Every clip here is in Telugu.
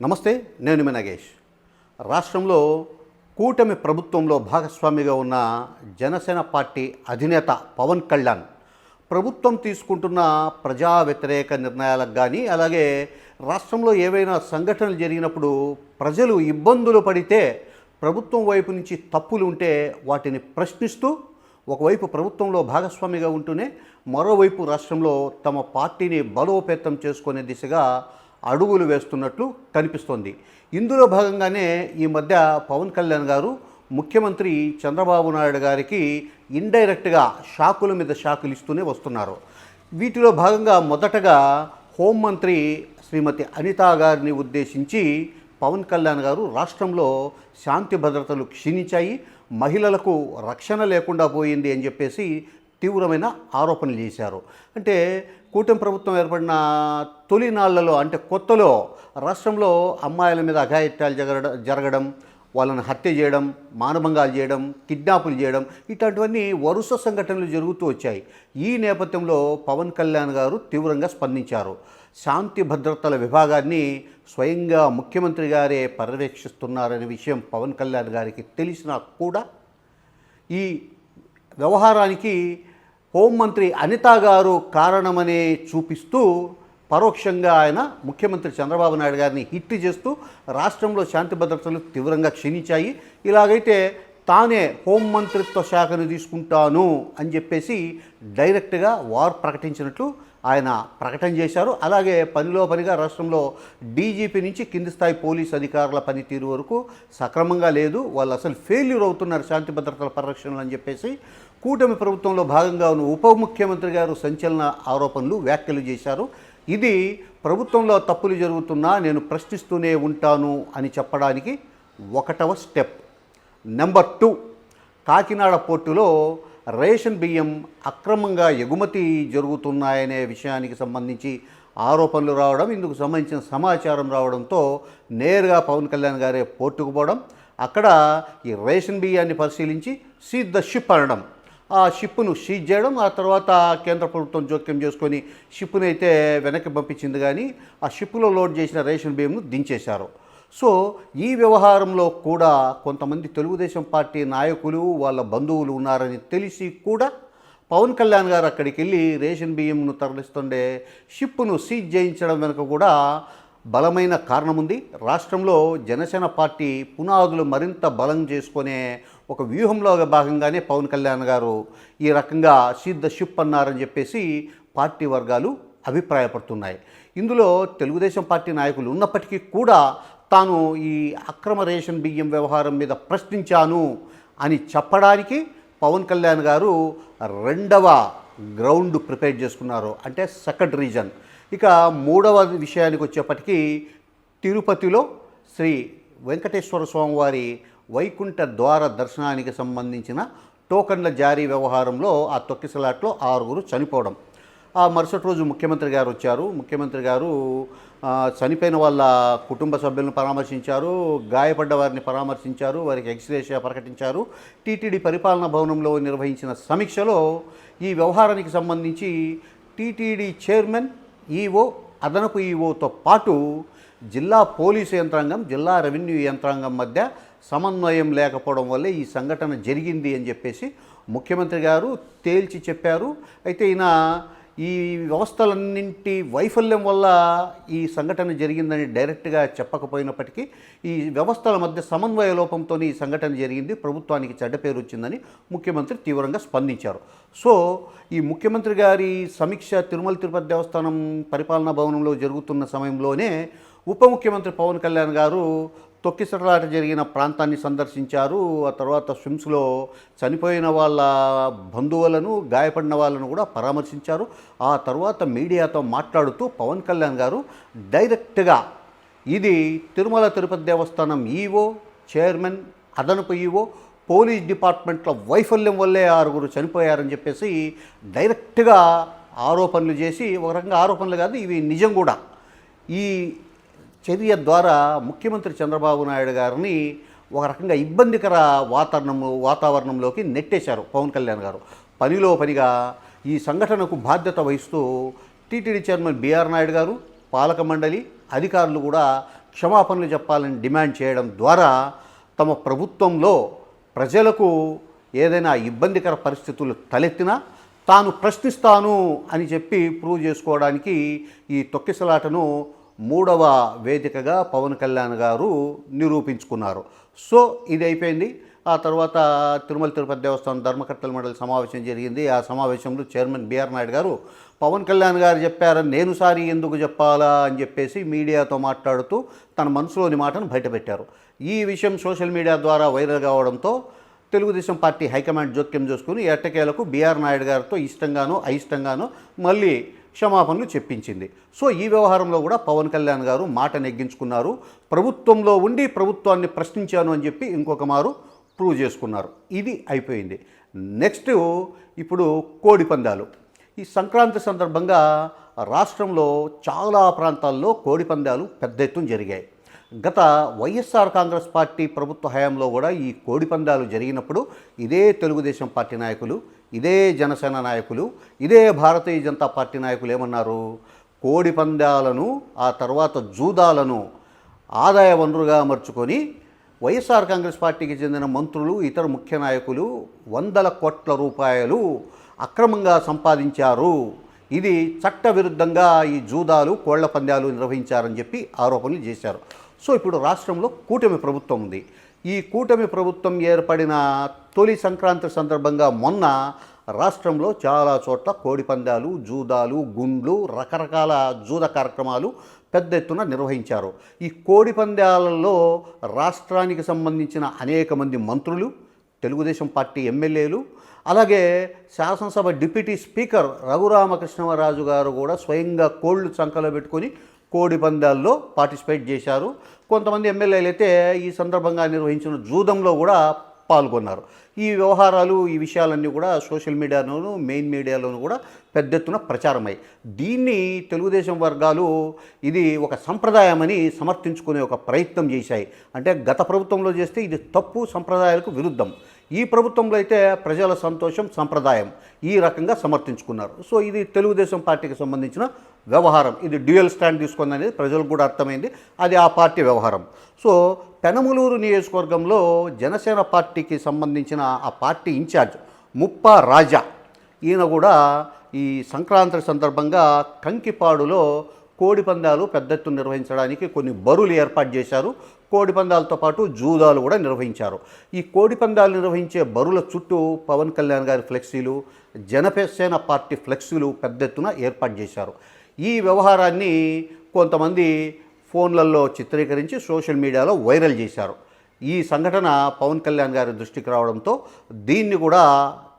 నమస్తే నేను మీ నగేష్. రాష్ట్రంలో కూటమి ప్రభుత్వంలో భాగస్వామిగా ఉన్న జనసేన పార్టీ అధినేత పవన్ కళ్యాణ్ ప్రభుత్వం తీసుకుంటున్న ప్రజా వ్యతిరేక నిర్ణయాలకు కానీ అలాగే రాష్ట్రంలో ఏవైనా సంఘటనలు జరిగినప్పుడు ప్రజలు ఇబ్బందులు పడితే ప్రభుత్వం వైపు నుంచి తప్పులు ఉంటే వాటిని ప్రశ్నిస్తూ ఒకవైపు ప్రభుత్వంలో భాగస్వామిగా ఉంటూనే మరోవైపు రాష్ట్రంలో తమ పార్టీని బలోపేతం చేసుకునే దిశగా అడుగులు వేస్తున్నట్లు కనిపిస్తోంది. ఇందులో భాగంగానే ఈ మధ్య పవన్ కళ్యాణ్ గారు ముఖ్యమంత్రి చంద్రబాబు నాయుడు గారికి ఇండైరెక్ట్గా షాకుల మీద షాకులు ఇస్తూనే వస్తున్నారు. వీటిలో భాగంగా మొదటగా హోంమంత్రి శ్రీమతి అనితా గారిని ఉద్దేశించి పవన్ కళ్యాణ్ గారు రాష్ట్రంలో శాంతి భద్రతలు క్షీణించాయి మహిళలకు రక్షణ లేకుండా పోయింది అని చెప్పేసి తీవ్రమైన ఆరోపణలు చేశారు. అంటే కూటమి ప్రభుత్వం ఏర్పడిన తొలి నాళ్ళలో అంటే కొత్తలో రాష్ట్రంలో అమ్మాయిల మీద అఘాయిత్యాలు జరగడం జరగడం వాళ్ళని హత్య చేయడం మానభంగాలు చేయడం కిడ్నాపులు చేయడం ఇట్లాంటివన్నీ వరుస సంఘటనలు జరుగుతూ వచ్చాయి. ఈ నేపథ్యంలో పవన్ కళ్యాణ్ గారు తీవ్రంగా స్పందించారు. శాంతి భద్రతల విభాగాన్ని స్వయంగా ముఖ్యమంత్రి గారే పర్యవేక్షిస్తున్నారనే విషయం పవన్ కళ్యాణ్ గారికి తెలిసినా కూడా ఈ వ్యవహారానికి హోంమంత్రి అనితా గారు కారణమనే చూపిస్తూ పరోక్షంగా ఆయన ముఖ్యమంత్రి చంద్రబాబు నాయుడు గారిని హిట్ చేస్తూ రాష్ట్రంలో శాంతి భద్రతలు తీవ్రంగా క్షీణించాయి. ఇలాగైతే తానే హోంమంత్రిత్వ శాఖను తీసుకుంటాను అని చెప్పేసి డైరెక్ట్గా వార్ ప్రకటించినట్లు ఆయన ప్రకటన చేశారు. అలాగే పనిలో పనిగా రాష్ట్రంలో డీజీపీ నుంచి కింది స్థాయి పోలీస్ అధికారుల పనితీరు వరకు సక్రమంగా లేదు. వాళ్ళు అసలు ఫెయిల్యూర్ అవుతున్నారు శాంతి భద్రతల పరిరక్షణలు అని చెప్పేసి కూటమి ప్రభుత్వంలో భాగంగా ఉన్న ఉప ముఖ్యమంత్రి గారు సంచలన ఆరోపణలు వ్యాఖ్యలు చేశారు. ఇది ప్రభుత్వంలో తప్పులు జరుగుతున్నా నేను ప్రశ్నిస్తూనే ఉంటాను అని చెప్పడానికి ఒకటవ స్టెప్. నెంబర్ టూ కాకినాడ పోర్టులో రేషన్ బియ్యం అక్రమంగా ఎగుమతి జరుగుతున్నాయనే విషయానికి సంబంధించి ఆరోపణలు రావడం ఇందుకు సంబంధించిన సమాచారం రావడంతో నేరుగా పవన్ కళ్యాణ్ గారే పోర్టుకు పోవడం అక్కడ ఈ రేషన్ బియ్యాన్ని పరిశీలించి సీద్ ద షిప్ అనడం. ఆ షిప్ను సీజ్ చేయడం ఆ తర్వాత కేంద్ర ప్రభుత్వం జోక్యం చేసుకొని షిప్ను అయితే వెనక్కి పంపించింది కానీ ఆ షిప్లో లోడ్ చేసిన రేషన్ బియ్యంను దించేశారు. సో ఈ వ్యవహారంలో కూడా కొంతమంది తెలుగుదేశం పార్టీ నాయకులు వాళ్ళ బంధువులు ఉన్నారని తెలిసి కూడా పవన్ కళ్యాణ్ గారు అక్కడికి వెళ్ళి రేషన్ బియ్యంను తరలిస్తుండే షిప్ను సీజ్ చేయించడం వెనుక కూడా బలమైన కారణం ఉంది రాష్ట్రంలో జనసేన పార్టీ పునాదులు మరింత బలం చేసుకునే ఒక వ్యూహంలో భాగంగానే పవన్ కళ్యాణ్ గారు ఈ రకంగా సీజ్ ద షిప్ అన్నారని చెప్పేసి పార్టీ వర్గాలు అభిప్రాయపడుతున్నాయి. ఇందులో తెలుగుదేశం పార్టీ నాయకులు ఉన్నప్పటికీ కూడా తాను ఈ అక్రమ రేషన్ బియ్యం వ్యవహారం మీద ప్రశ్నించాను అని చెప్పడానికి పవన్ కళ్యాణ్ గారు రెండవ గ్రౌండ్ ప్రిపేర్ చేసుకున్నారు. అంటే సెకండ్ రీజన్. ఇక మూడవ విషయానికి వచ్చేప్పటికీ తిరుపతిలో శ్రీ వెంకటేశ్వర స్వామివారి వైకుంఠ ద్వార దర్శనానికి సంబంధించిన టోకన్ల జారీ వ్యవహారంలో ఆ తొక్కిసలాట్లో ఆరుగురు చనిపోవడం. ఆ మరుసటి రోజు ముఖ్యమంత్రి గారు వచ్చారు. ముఖ్యమంత్రి గారు చనిపోయిన వాళ్ళ కుటుంబ సభ్యులను పరామర్శించారు గాయపడ్డ వారిని పరామర్శించారు వారికి ఎక్స్రేషియా ప్రకటించారు. టీటీడీ పరిపాలనా భవనంలో నిర్వహించిన సమీక్షలో ఈ వ్యవహారానికి సంబంధించి టీటీడీ చైర్మన్ ఈఓ అదనపు ఈఓతో పాటు జిల్లా పోలీసు యంత్రాంగం జిల్లా రెవెన్యూ యంత్రాంగం మధ్య సమన్వయం లేకపోవడం వల్లే ఈ సంఘటన జరిగింది అని చెప్పేసి ముఖ్యమంత్రి గారు తేల్చి చెప్పారు. అయితే ఈయన ఈ వ్యవస్థలన్నింటి వైఫల్యం వల్ల ఈ సంఘటన జరిగిందని డైరెక్ట్గా చెప్పకపోయినప్పటికీ ఈ వ్యవస్థల మధ్య సమన్వయ లోపంతో ఈ సంఘటన జరిగింది. ప్రభుత్వానికి చెడ్డ పేరు వచ్చిందని ముఖ్యమంత్రి తీవ్రంగా స్పందించారు. సో ఈ ముఖ్యమంత్రి గారి సమీక్ష తిరుమల తిరుపతి దేవస్థానం పరిపాలనా భవనంలో జరుగుతున్న సమయంలోనే ఉప ముఖ్యమంత్రి పవన్ కళ్యాణ్ గారు తొక్కిసలాట జరిగిన ప్రాంతాన్ని సందర్శించారు. ఆ తర్వాత స్విమ్స్లో చనిపోయిన వాళ్ళ బంధువులను గాయపడిన వాళ్ళను కూడా పరామర్శించారు. ఆ తర్వాత మీడియాతో మాట్లాడుతూ పవన్ కళ్యాణ్ గారు డైరెక్ట్గా ఇది తిరుమల తిరుపతి దేవస్థానం ఈవో చైర్మన్ అదనపు ఈవో పోలీస్ డిపార్ట్మెంట్ల వైఫల్యం వల్లే ఆరుగురు చనిపోయారని చెప్పేసి డైరెక్ట్గా ఆరోపణలు చేసి ఒక రకంగా ఆరోపణలు కాదు ఇవి నిజం కూడా. ఈ చర్య ద్వారా ముఖ్యమంత్రి చంద్రబాబు నాయుడు గారిని ఒక రకంగా ఇబ్బందికర వాతావరణము వాతావరణంలోకి నెట్టేశారు పవన్ కళ్యాణ్ గారు. పనిలో పనిగా ఈ సంఘటనకు బాధ్యత వహిస్తూ టీటీడీ చైర్మన్ బీఆర్ నాయుడు గారు పాలక మండలి అధికారులు కూడా క్షమాపణలు చెప్పాలని డిమాండ్ చేయడం ద్వారా తమ ప్రభుత్వంలో ప్రజలకు ఏదైనా ఇబ్బందికర పరిస్థితులు తలెత్తినా తాను ప్రశ్నిస్తాను అని చెప్పి ప్రూవ్ చేసుకోవడానికి ఈ తొక్కిసలాటను మూడవ వేదికగా పవన్ కళ్యాణ్ గారు నిరూపించుకున్నారు. సో ఇది అయిపోయింది. ఆ తర్వాత తిరుమల తిరుపతి దేవస్థానం ధర్మకర్తల మండలి సమావేశం జరిగింది. ఆ సమావేశంలో చైర్మన్ బిఆర్ నాయుడు గారు పవన్ కళ్యాణ్ గారు చెప్పారని నేను సారి ఎందుకు చెప్పాలా? అని చెప్పేసి మీడియాతో మాట్లాడుతూ తన మనసులోని మాటను బయటపెట్టారు. ఈ విషయం సోషల్ మీడియా ద్వారా వైరల్ కావడంతో తెలుగుదేశం పార్టీ హైకమాండ్ జోక్యం చేసుకుని ఎట్టకేలకు బీఆర్ నాయుడు గారితో ఇష్టంగానో అయిష్టంగానో మళ్ళీ క్షమాపణలు చెప్పించింది. సో ఈ వ్యవహారంలో కూడా పవన్ కళ్యాణ్ గారు మాట నెగ్గించుకున్నారు. ప్రభుత్వంలో ఉండి ప్రభుత్వాన్ని ప్రశ్నించాను అని చెప్పి ఇంకొక మారు ప్రూవ్ చేసుకున్నారు. ఇది అయిపోయింది. నెక్స్ట్ ఇప్పుడు కోడి పందాలు. ఈ సంక్రాంతి సందర్భంగా రాష్ట్రంలో చాలా ప్రాంతాల్లో కోడి పందాలు పెద్ద ఎత్తున జరిగాయి. గత వైఎస్ఆర్ కాంగ్రెస్ పార్టీ ప్రభుత్వ హయాంలో కూడా ఈ కోడి పందాలు జరిగినప్పుడు ఇదే తెలుగుదేశం పార్టీ నాయకులు ఇదే జనసేన నాయకులు ఇదే భారతీయ జనతా పార్టీ నాయకులు ఏమన్నారు? కోడి పందాలను ఆ తర్వాత జూదాలను ఆదాయ వనరుగా అమర్చుకొని వైఎస్ఆర్ కాంగ్రెస్ పార్టీకి చెందిన మంత్రులు ఇతర ముఖ్య నాయకులు వందల కోట్ల రూపాయలు అక్రమంగా సంపాదించారు. ఇది చట్టవిరుద్ధంగా ఈ జూదాలు కోళ్ళ పందాలు నిర్వహించారని చెప్పి ఆరోపణలు చేశారు. సో ఇప్పుడు రాష్ట్రంలో కూటమి ప్రభుత్వం ఉంది. ఈ కూటమి ప్రభుత్వం ఏర్పడిన తొలి సంక్రాంతి సందర్భంగా మొన్న రాష్ట్రంలో చాలా చోట్ల కోడిపందాలు జూదాలు గుండ్లు రకరకాల జూద కార్యక్రమాలు పెద్ద ఎత్తున నిర్వహించారు. ఈ కోడిపందాలలో రాష్ట్రానికి సంబంధించిన అనేక మంది మంత్రులు తెలుగుదేశం పార్టీ ఎమ్మెల్యేలు అలాగే శాసనసభ డిప్యూటీ స్పీకర్ రఘురామకృష్ణరాజు గారు కూడా స్వయంగా కోళ్ళు చంకలో పెట్టుకొని కోడి పందాల్లో పార్టిసిపేట్ చేశారు. కొంతమంది ఎమ్మెల్యేలు అయితే ఈ సందర్భంగా నిర్వహించిన జూదంలో కూడా పాల్గొన్నారు. ఈ వ్యవహారాలు ఈ విషయాలన్నీ కూడా సోషల్ మీడియాలోను మెయిన్ మీడియాలోను కూడా పెద్ద ఎత్తున ప్రచారమై దీన్ని తెలుగుదేశం వర్గాలు ఇది ఒక సంప్రదాయమని సమర్థించుకునే ఒక ప్రయత్నం చేశాయి. అంటే గత ప్రభుత్వంలో చేస్తే ఇది తప్పు సంప్రదాయాలకు విరుద్ధం. ఈ ప్రభుత్వంలో అయితే ప్రజల సంతోషం సంప్రదాయం ఈ రకంగా సమర్థించుకున్నారు. సో ఇది తెలుగుదేశం పార్టీకి సంబంధించిన వ్యవహారం. ఇది డ్యూయల్ స్టాండ్ తీసుకుందనేది ప్రజలకు కూడా అర్థమైంది. అది ఆ పార్టీ వ్యవహారం. సో పెనమలూరు నియోజకవర్గంలో జనసేన పార్టీకి సంబంధించిన ఆ పార్టీ ఇన్ఛార్జ్ ముప్ప రాజా ఈయన కూడా ఈ సంక్రాంతి సందర్భంగా కంకిపాడులో కోడి పందాలు పెద్ద ఎత్తున నిర్వహించడానికి కొన్ని బరులు ఏర్పాటు చేశారు. కోడి పందాలతో పాటు జూదాలు కూడా నిర్వహించారు. ఈ కోడి పందాలు నిర్వహించే బరువుల చుట్టూ పవన్ కళ్యాణ్ గారి ఫ్లెక్సీలు జనసేన పార్టీ ఫ్లెక్సీలు పెద్ద ఎత్తున ఏర్పాటు చేశారు. ఈ వ్యవహారాన్ని కొంతమంది ఫోన్లలో చిత్రీకరించి సోషల్ మీడియాలో వైరల్ చేశారు. ఈ సంఘటన పవన్ కళ్యాణ్ గారి దృష్టికి రావడంతో దీన్ని కూడా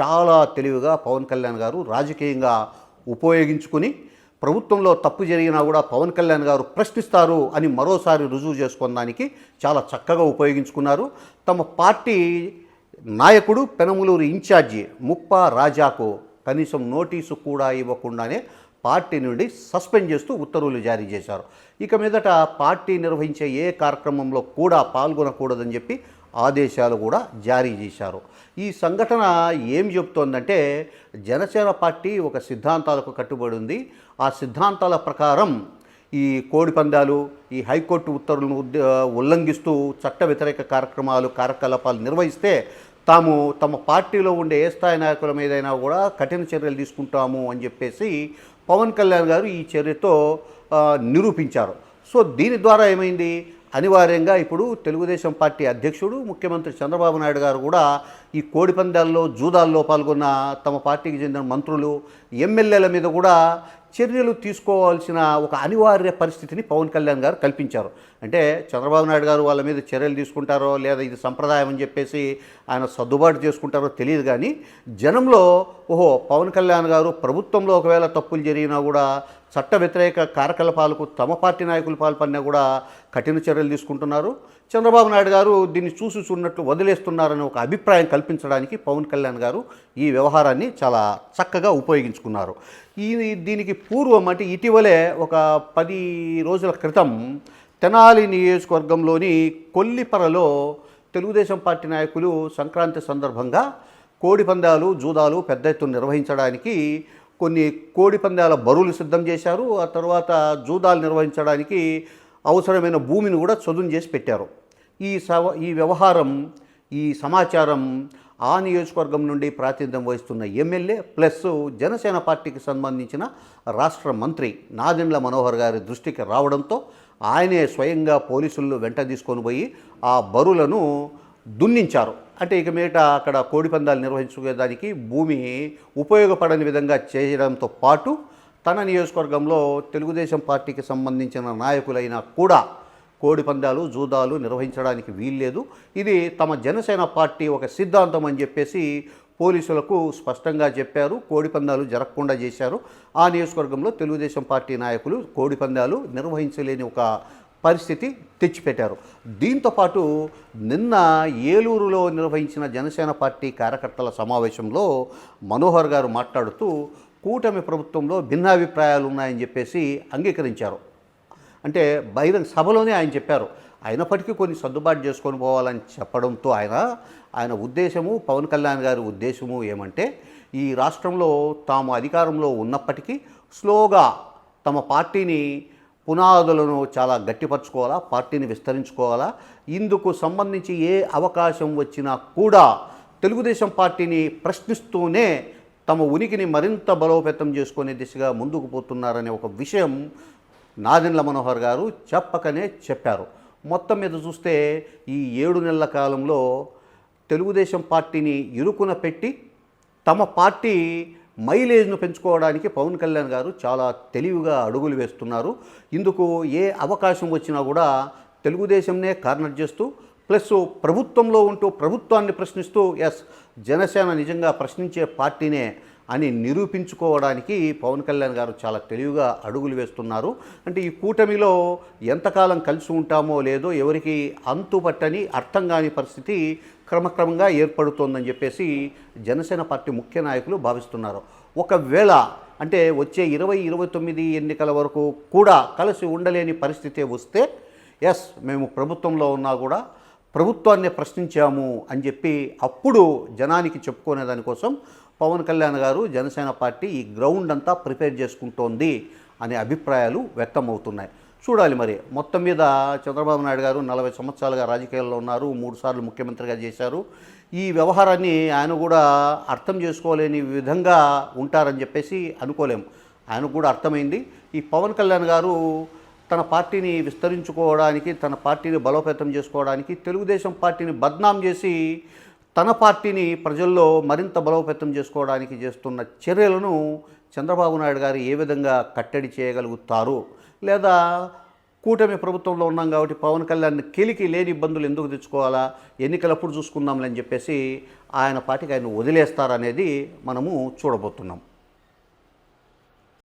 చాలా తెలివిగా పవన్ కళ్యాణ్ గారు రాజకీయంగా ఉపయోగించుకుని ప్రభుత్వంలో తప్పు జరిగినా కూడా పవన్ కళ్యాణ్ గారు ప్రశ్నిస్తారు అని మరోసారి రుజువు చేసుకోవడానికి చాలా చక్కగా ఉపయోగించుకున్నారు. తమ పార్టీ నాయకుడు పెనమలూరు ఇన్ఛార్జి ముప్పా రాజాకు కనీసం నోటీసు కూడా ఇవ్వకుండానే పార్టీ నుండి సస్పెండ్ చేస్తూ ఉత్తర్వులు జారీ చేశారు. ఇక మీదట పార్టీ నిర్వహించే ఏ కార్యక్రమంలో కూడా పాల్గొనకూడదని చెప్పి ఆదేశాలు కూడా జారీ చేశారు. ఈ సంఘటన ఏం చెబుతోందంటే జనసేన పార్టీ ఒక సిద్ధాంతాలకు కట్టుబడి ఉంది ఆ సిద్ధాంతాల ప్రకారం ఈ కోడి పందాలు ఈ హైకోర్టు ఉత్తర్వులను ఉల్లంఘిస్తూ చట్ట వ్యతిరేక కార్యక్రమాలు కార్యకలాపాలు నిర్వహిస్తే తాము తమ పార్టీలో ఉండే ఏ స్థాయి నాయకుల మీదైనా కూడా కఠిన చర్యలు తీసుకుంటాము అని చెప్పేసి పవన్ కళ్యాణ్ గారు ఈ చర్యతో నిరూపించారు. సో దీని ద్వారా ఏమైంది? అనివార్యంగా ఇప్పుడు తెలుగుదేశం పార్టీ అధ్యక్షుడు ముఖ్యమంత్రి చంద్రబాబు నాయుడు గారు కూడా ఈ కోడి పందాల్లో జూదాల్లో పాల్గొన్న తమ పార్టీకి చెందిన మంత్రులు ఎమ్మెల్యేల మీద కూడా చర్యలు తీసుకోవాల్సిన ఒక అనివార్య పరిస్థితిని పవన్ కళ్యాణ్ గారు కల్పించారు. అంటే చంద్రబాబు నాయుడు గారు వాళ్ళ మీద చర్యలు తీసుకుంటారో లేదా ఇది సంప్రదాయం అని చెప్పేసి ఆయన సర్దుబాటు చేసుకుంటారో తెలియదు కానీ జనంలో ఓహో పవన్ కళ్యాణ్ గారు ప్రభుత్వంలో ఒకవేళ తప్పులు జరిగినా కూడా చట్ట వ్యతిరేక కార్యకలాపాలకు తమ పార్టీ నాయకులు పాల్పడినా కూడా కఠిన చర్యలు తీసుకుంటున్నారు. చంద్రబాబు నాయుడు గారు దీన్ని చూసి చూడనట్లు వదిలేస్తున్నారని ఒక అభిప్రాయం కల్పించడానికి పవన్ కళ్యాణ్ గారు ఈ వ్యవహారాన్ని చాలా చక్కగా ఉపయోగించుకున్నారు. ఈ దీనికి పూర్వం అంటే ఇటీవలే ఒక పది రోజుల క్రితం తెనాలి నియోజకవర్గంలోని కొల్లిపరలో తెలుగుదేశం పార్టీ నాయకులు సంక్రాంతి సందర్భంగా కోడి పందాలు జూదాలు పెద్ద ఎత్తున నిర్వహించడానికి కొన్ని కోడి పందాల బరువులు సిద్ధం చేశారు. ఆ తర్వాత జూదాలు నిర్వహించడానికి అవసరమైన భూమిని కూడా చదును చేసి పెట్టారు. ఈ సవ ఈ వ్యవహారం ఈ సమాచారం ఆ నియోజకవర్గం నుండి ప్రాతినిధ్యం వహిస్తున్న ఎమ్మెల్యే ప్లస్ జనసేన పార్టీకి సంబంధించిన రాష్ట్ర మంత్రి నాదెండ్ల మనోహర్ గారి దృష్టికి రావడంతో ఆయనే స్వయంగా పోలీసులు వెంట తీసుకొని పోయి ఆ బరులను దున్నించారు. అంటే ఇక మీదట అక్కడ కోడిపందాలు నిర్వహించుకోవడానికి భూమి ఉపయోగపడని విధంగా చేయడంతో పాటు తన నియోజకవర్గంలో తెలుగుదేశం పార్టీకి సంబంధించిన నాయకులైనా కూడా కోడిపందాలు జూదాలు నిర్వహించడానికి వీల్లేదు. ఇది తమ జనసేన పార్టీ ఒక సిద్ధాంతం అని చెప్పేసి పోలీసులకు స్పష్టంగా చెప్పారు. కోడిపందాలు జరగకుండా చేశారు. ఆ నియోజకవర్గంలో తెలుగుదేశం పార్టీ నాయకులు కోడిపందాలు నిర్వహించలేని ఒక పరిస్థితి తెచ్చిపెట్టారు. దీంతోపాటు నిన్న ఏలూరులో నిర్వహించిన జనసేన పార్టీ కార్యకర్తల సమావేశంలో మనోహర్ గారు మాట్లాడుతూ కూటమి ప్రభుత్వంలో భిన్నాభిప్రాయాలు ఉన్నాయని చెప్పేసి అంగీకరించారు. అంటే బహిరంగ సభలోనే ఆయన చెప్పారు. అయినప్పటికీ కొన్ని సర్దుబాటు చేసుకొని పోవాలని చెప్పడంతో ఆయన ఆయన ఉద్దేశము పవన్ కళ్యాణ్ గారి ఉద్దేశము ఏమంటే ఈ రాష్ట్రంలో తాము అధికారంలో ఉన్నప్పటికీ స్లోగా తమ పార్టీని పునాదులను చాలా గట్టిపరచుకోవాలా పార్టీని విస్తరించుకోవాలా? ఇందుకు సంబంధించి ఏ అవకాశం వచ్చినా కూడా తెలుగుదేశం పార్టీని ప్రశ్నిస్తూనే తమ ఉనికిని మరింత బలోపేతం చేసుకునే దిశగా ముందుకు పోతున్నారనే ఒక విషయం నాదెండ్ల మనోహర్ గారు చెప్పకనే చెప్పారు. మొత్తం మీద చూస్తే ఈ ఏడు నెలల కాలంలో తెలుగుదేశం పార్టీని ఇరుకున పెట్టి తమ పార్టీ మైలేజ్ను పెంచుకోవడానికి పవన్ కళ్యాణ్ గారు చాలా తెలివిగా అడుగులు వేస్తున్నారు. ఇందుకు ఏ అవకాశం వచ్చినా కూడా తెలుగుదేశంనే కార్నర్ చేస్తూ ప్లస్ ప్రభుత్వంలో ఉంటూ ప్రభుత్వాన్ని ప్రశ్నిస్తూ ఎస్ జనసేన నిజంగా ప్రశ్నించే పార్టీనే అని నిరూపించుకోవడానికి పవన్ కళ్యాణ్ గారు చాలా తెలివిగా అడుగులు వేస్తున్నారు. అంటే ఈ కూటమిలో ఎంతకాలం కలిసి ఉంటామో లేదో ఎవరికి అంతుపట్టని అర్థం కాని పరిస్థితి క్రమక్రమంగా ఏర్పడుతోందని చెప్పేసి జనసేన పార్టీ ముఖ్య నాయకులు భావిస్తున్నారు. ఒకవేళ అంటే వచ్చే ఇరవై ఇరవై తొమ్మిది ఎన్నికల వరకు కూడా కలిసి ఉండలేని పరిస్థితే వస్తే ఎస్ మేము ప్రభుత్వంలో ఉన్నా కూడా ప్రభుత్వాన్ని ప్రశ్నించాము అని చెప్పి అప్పుడు జనానికి చెప్పుకునే దానికోసం పవన్ కళ్యాణ్ గారు జనసేన పార్టీ ఈ గ్రౌండ్ అంతా ప్రిపేర్ చేసుకుంటోంది అనే అభిప్రాయాలు వ్యక్తమవుతున్నాయి. చూడాలి మరి. మొత్తం మీద చంద్రబాబు నాయుడు గారు నలభై సంవత్సరాలుగా రాజకీయాల్లో ఉన్నారు మూడుసార్లు ముఖ్యమంత్రిగా చేశారు. ఈ వ్యవహారాన్ని ఆయన కూడా అర్థం చేసుకోలేని విధంగా ఉంటారని చెప్పేసి అనుకోలేము ఆయనకు కూడా అర్థమైంది. ఈ పవన్ కళ్యాణ్ గారు తన పార్టీని విస్తరించుకోవడానికి తన పార్టీని బలోపేతం చేసుకోవడానికి తెలుగుదేశం పార్టీని బద్నాం చేసి తన పార్టీని ప్రజల్లో మరింత బలోపేతం చేసుకోవడానికి చేస్తున్న చర్యలను చంద్రబాబు నాయుడు గారు ఏ విధంగా కట్టడి చేయగలుగుతారు? లేదా కూటమి ప్రభుత్వంలో ఉన్నాం కాబట్టి పవన్ కళ్యాణ్ కెలికి లేని ఇబ్బందులు ఎందుకు తెచ్చుకోవాలా? ఎన్నికలప్పుడు చూసుకుందాంలే అని చెప్పేసి ఆయన పార్టీకి ఆయన వదిలేస్తారనేది మనము చూడబోతున్నాం.